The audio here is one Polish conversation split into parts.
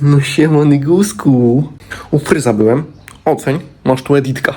No siemany gusku. U fryza byłem. Oceń, masz tu editka.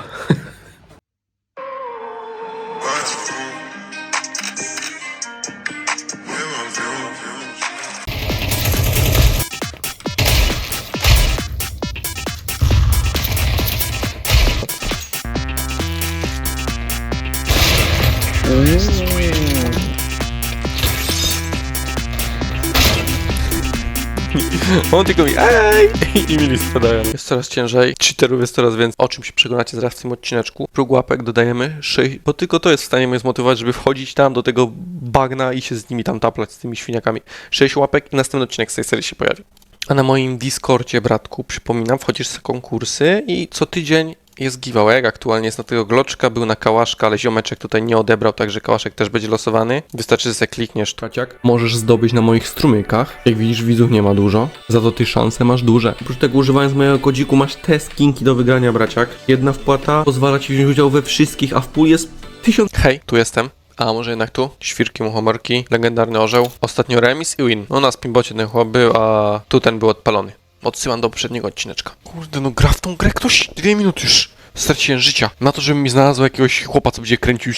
On tylko mi ej i mi spadają. Jest coraz ciężej, cheaterów jest coraz więcej. O czym się przekonacie zaraz w tym odcineczku. Próg łapek dodajemy 6, bo tylko to jest w stanie mnie zmotywować, żeby wchodzić tam do tego bagna i się z nimi tam taplać, z tymi świniakami. 6 łapek i następny odcinek z tej serii się pojawi. A na moim Discordzie, bratku, przypominam, wchodzisz w konkursy i co tydzień jest giveaway. Aktualnie jest na tego gloczka, był na kałaszka, ale ziomeczek tutaj nie odebrał, także kałaszek też będzie losowany. Wystarczy, że sobie klikniesz traciak. Możesz zdobyć na moich strumykach. Jak widzisz, widzów nie ma dużo. Za to ty szanse masz duże. Oprócz tego używając mojego kodziku masz te skinki do wygrania, braciak. Jedna wpłata pozwala ci wziąć udział we wszystkich, a w pół jest tysiąc... Hej, tu jestem. A może jednak tu? Świrki, muchomorki, legendarny orzeł. Ostatnio remis i win. No na spinbocie ten chłop był, a tu ten był odpalony. Odsyłam do poprzedniego odcineczka. Kurde, no gra w tą grę ktoś dwie minuty już. Straciłem życia. Na to, żebym mi znalazł jakiegoś chłopa, co będzie kręcił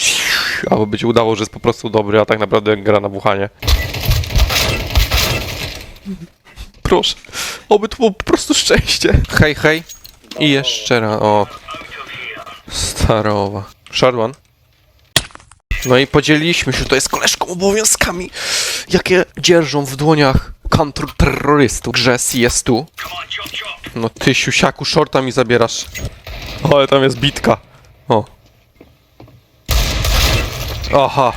albo się udało, że jest po prostu dobry, a tak naprawdę gra na buchanie. Proszę. Oby to było po prostu szczęście. Hej, hej. I jeszcze raz. O. Starowa. Shardwan. No i podzieliliśmy się, to jest koleżką obowiązkami, jakie dzierżą w dłoniach kontrterrorystów grze CS2. No ty siusiaku, shorta mi zabierasz. O, ale tam jest bitka. O. Aha.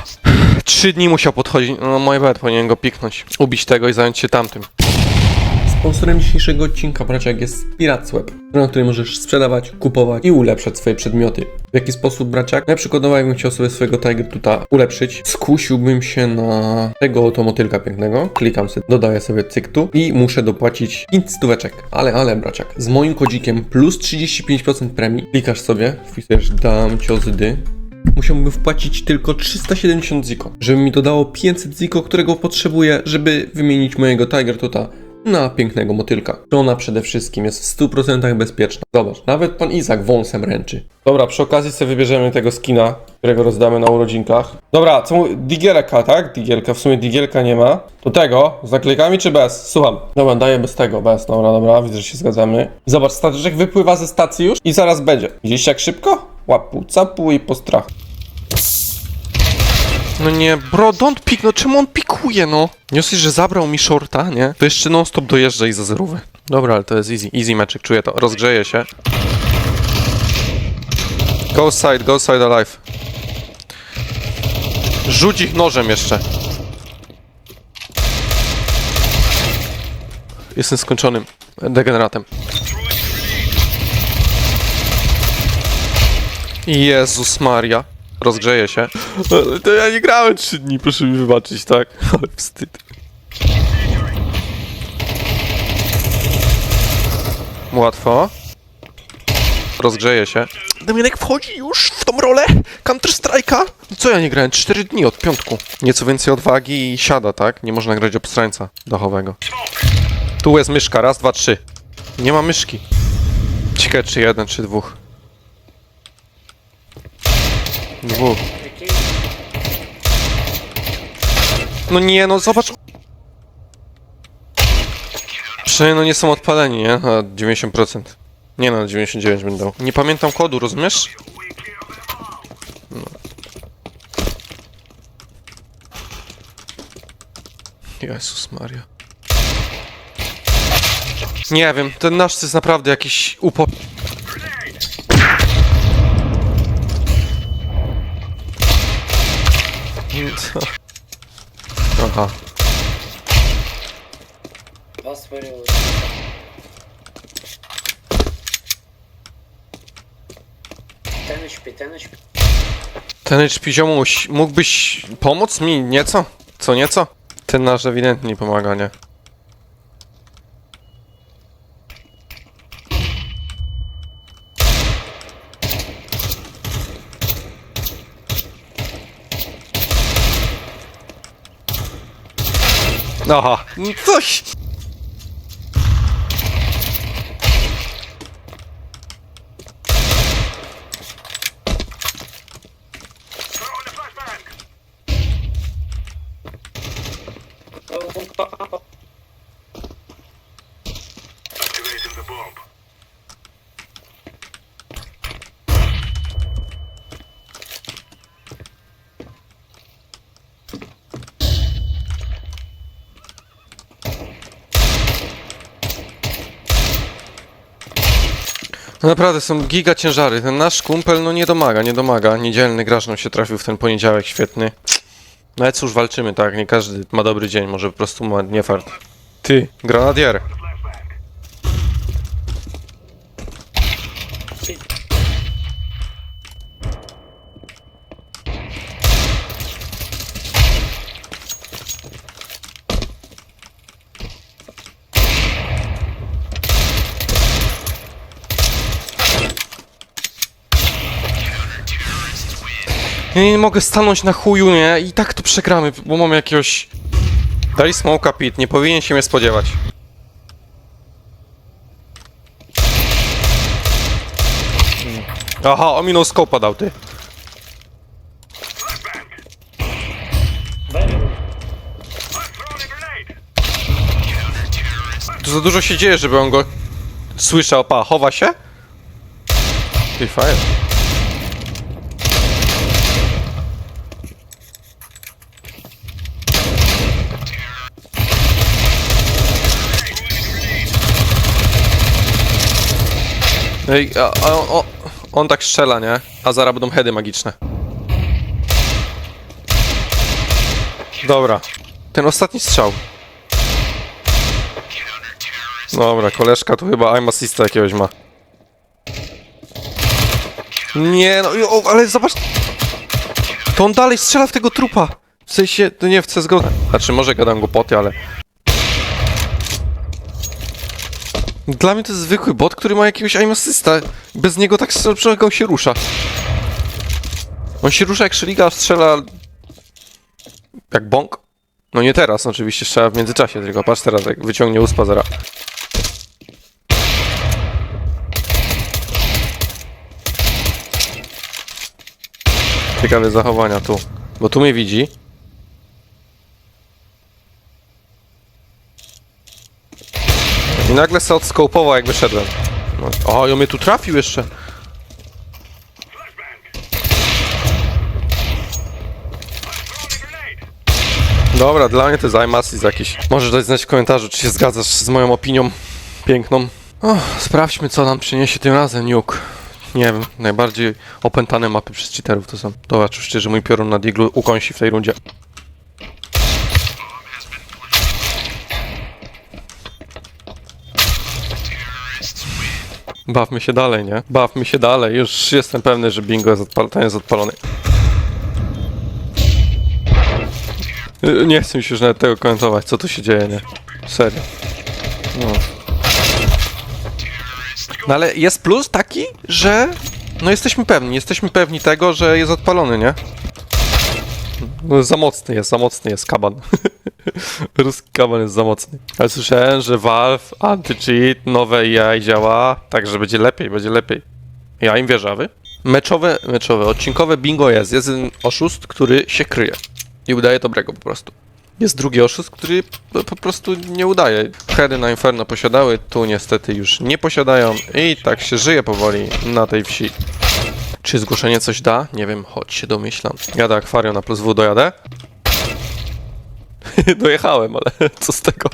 Trzy dni musiał podchodzić. No mój bed powinien go piknąć. Ubić tego i zająć się tamtym. Sponsorem dzisiejszego odcinka, braciak, jest PiratSwap, na której możesz sprzedawać, kupować i ulepszać swoje przedmioty. W jaki sposób, braciak? Na przykładowo, jakbym chciał sobie swojego Tiger Tuta ulepszyć, skusiłbym się na tego oto motylka pięknego, klikam sobie, dodaję sobie cyktu i muszę dopłacić 5 stóweczek. Ale, ale, braciak, z moim kodzikiem plus 35% premii, klikasz sobie, wpisujesz dam ciozdy, musiałbym wpłacić tylko 370 ziko, żeby mi dodało 500 ziko, którego potrzebuję, żeby wymienić mojego Tiger Tuta na pięknego motylka. Ona przede wszystkim jest w 100% bezpieczna. Zobacz, nawet pan Izak wąsem ręczy. Dobra, przy okazji sobie wybierzemy tego skina, którego rozdamy na urodzinkach. Dobra, co mu... Digielka, tak? Digielka, w sumie Digielka nie ma. Do tego, z naklejkami czy bez? Słucham. Dobra, daję bez tego, bez. Dobra, dobra, widzę, że się zgadzamy. Zobacz, statyczek wypływa ze stacji już i zaraz będzie. Widzieliście jak szybko? Łapu, capu i po strachu. No nie, bro, don't pick, no czemu on pikuje, no? Dosyć, że zabrał mi shorta, nie? To jeszcze non-stop dojeżdża i za zerówy. Dobra, ale to jest easy, easy meczek, czuję to. Rozgrzeje się. Go side, go side alive. Rzuć ich nożem jeszcze. Jestem skończonym degeneratem. Jezus Maria. Rozgrzeje się. Ale to ja nie grałem 3 dni, proszę mi wybaczyć, tak? Ale wstyd. Łatwo. Rozgrzeje się. Domienek wchodzi już w tą rolę Counter Strike'a? Co ja nie grałem? 4 dni od piątku. Nieco więcej odwagi i siada, tak? Nie można grać obstrańca dachowego. Tu jest myszka, raz, dwa, trzy. Nie ma myszki. Ciekawe czy jeden, czy dwóch. Dwóch. No nie, no zobacz. Przynajmniej no nie są odpaleni, nie? Na 90%. Nie no, na 99 będą. Nie pamiętam kodu, rozumiesz? No. Jezus Maria. Nie wiem, ten nasz to jest naprawdę jakiś upo... Co? Aha. Bas veriyor. Ten HP, ten HP. Ten HP ziomuś, mógłbyś pomóc mi nieco? Co nieco? Ten nasz ewidentnie pomaga, nie? Aha, coś! No naprawdę są giga ciężary. Ten nasz kumpel no nie domaga, nie domaga. Niedzielny gracz nam się trafił w ten poniedziałek, świetny. No ale cóż, walczymy, tak? Nie każdy ma dobry dzień, może po prostu ma nie fart. Ty, granadier. Ja nie mogę stanąć na chuju, nie? I tak to przegramy, bo mam jakiegoś... Dali smoka pit, nie powinien się mnie spodziewać. Aha, ominął skopa dał ty. Tu za dużo się dzieje, żeby on go słyszał. Pa, chowa się? Ty fajnie. Ej, a, a on, o, on tak strzela, nie? A zaraz będą heady magiczne. Dobra. Ten ostatni strzał. Dobra, koleżka tu chyba aim assista jakiegoś ma. Nie, no, o, ale zobacz. To on dalej strzela w tego trupa. W sensie, to nie w CSGO. Znaczy, może gadam głupoty, ale... Dla mnie to jest zwykły bot, który ma jakiegoś aim assista. Bez niego tak szybko się rusza. On się rusza jak Szeliga, strzela... Jak bąk. No nie teraz, oczywiście, strzela w międzyczasie, tylko patrz teraz, jak wyciągnie uspa zara. Ciekawe zachowania tu. Bo tu mnie widzi. Nagle se odskopował jak wyszedłem. No. O, i on mnie tu trafił jeszcze. Dobra, dla mnie to jest iMassys jakiś. Możesz dać znać w komentarzu, czy się zgadzasz z moją opinią piękną. O, sprawdźmy, co nam przyniesie tym razem Nuke. Nie wiem, najbardziej opętane mapy przez cheaterów to są. Dobra, oczywiście, że mój piorun na Diglu ukąsi w tej rundzie. Bawmy się dalej, nie? Bawmy się dalej. Już jestem pewny, że bingo jest, odpal ten jest odpalony. Nie chcę już nawet tego komentować, co tu się dzieje, nie? Serio. No. No ale jest plus taki, że no jesteśmy pewni, jesteśmy pewni tego, że jest odpalony, nie? No, za mocny jest, za mocny jest kaban. Ruski kaban jest za mocny. Ale słyszałem, że Valve anti-cheat, nowe AI działa, tak, że będzie lepiej, będzie lepiej. Ja im wierzę, a wy? Meczowe, meczowe, odcinkowe bingo jest. Jest jeden oszust, który się kryje. I udaje dobrego po prostu. Jest drugi oszust, który po, prostu nie udaje. Heady na Inferno posiadały, tu niestety już nie posiadają i tak się żyje powoli na tej wsi. Czy zgłoszenie coś da? Nie wiem, choć się domyślam. Jadę akwarium na plus W, dojadę? Dojechałem, ale co z tego?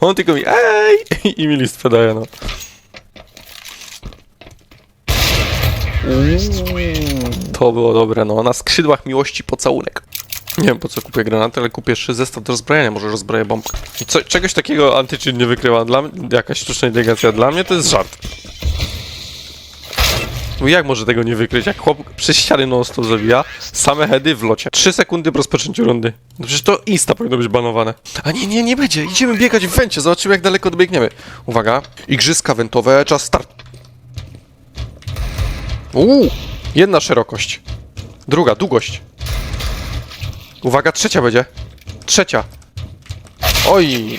On tylko mi ej! I mi list podaje, no. To było dobre, no. Na skrzydłach miłości pocałunek. Nie wiem po co kupię granaty, ale kupię jeszcze zestaw do rozbrajania, może rozbroję bombkę. Co, czegoś takiego antyczyn nie wykrywa. Dla mnie, jakaś sztuczna inteligencja, dla mnie to jest żart. No jak może tego nie wykryć? Jak chłop przez ściany non stop zawija, same heady w locie. 3 sekundy po rozpoczęciu rundy. No przecież to insta powinno być banowane. A nie, nie, nie będzie. Idziemy biegać w węcie, zobaczymy jak daleko dobiegniemy. Uwaga, igrzyska wętowe, czas start. Uuu, jedna szerokość. Druga, długość. Uwaga, trzecia będzie. Trzecia. Oj,